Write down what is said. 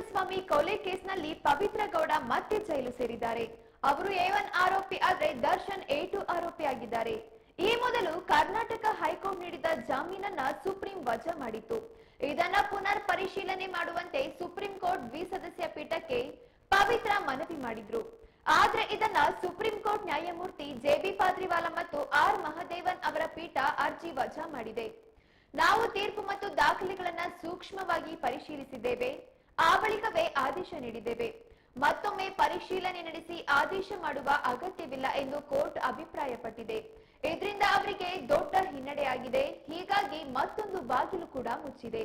ರೇಣುಕಸ್ವಾಮಿ ಕೊಲೆ ಕೇಸ್ನಲ್ಲಿ ಪವಿತ್ರ ಗೌಡ ಮತ್ತೆ ಜೈಲು ಸೇರಿದ್ದಾರೆ. ಅವರು ಎ ಒನ್ ಆರೋಪಿ ಆದ್ರೆ ದರ್ಶನ್ ಎ ಟು ಆರೋಪಿ ಆಗಿದ್ದಾರೆ. ಈ ಮೊದಲು ಕರ್ನಾಟಕ ಹೈಕೋರ್ಟ್ ನೀಡಿದ ಜಾಮೀನನ್ನ ಸುಪ್ರೀಂ ವಜಾ ಮಾಡಿತ್ತು. ಇದನ್ನ ಪುನರ್ ಪರಿಶೀಲನೆ ಮಾಡುವಂತೆ ಸುಪ್ರೀಂ ಕೋರ್ಟ್ ದ್ವಿಸದಸ್ಯ ಪೀಠಕ್ಕೆ ಪವಿತ್ರ ಮನವಿ ಮಾಡಿದ್ರು. ಆದ್ರೆ ಇದನ್ನ ಸುಪ್ರೀಂ ಕೋರ್ಟ್ ನ್ಯಾಯಮೂರ್ತಿ ಜೆಬಿ ಪಾದ್ರಿವಾಲ ಮತ್ತು ಆರ್ ಮಹದೇವನ್ ಅವರ ಪೀಠ ಅರ್ಜಿ ವಜಾ ಮಾಡಿದೆ. ನಾವು ತೀರ್ಪು ಮತ್ತು ದಾಖಲೆಗಳನ್ನ ಸೂಕ್ಷ್ಮವಾಗಿ ಪರಿಶೀಲಿಸಿದ್ದೇವೆ. ಆ ಬಳಿಕವೇ ಆದೇಶ ನೀಡಿದ್ದೇವೆ. ಮತ್ತೊಮ್ಮೆ ಪರಿಶೀಲನೆ ನಡೆಸಿ ಆದೇಶ ಮಾಡುವ ಅಗತ್ಯವಿಲ್ಲ ಎಂದು ಕೋರ್ಟ್ ಅಭಿಪ್ರಾಯಪಟ್ಟಿದೆ. ಇದರಿಂದ ಅವರಿಗೆ ದೊಡ್ಡ ಹಿನ್ನಡೆಯಾಗಿದೆ ಹೀಗಾಗಿ ಮತ್ತೊಂದು ಬಾಗಿಲು ಕೂಡ ಮುಚ್ಚಿದೆ.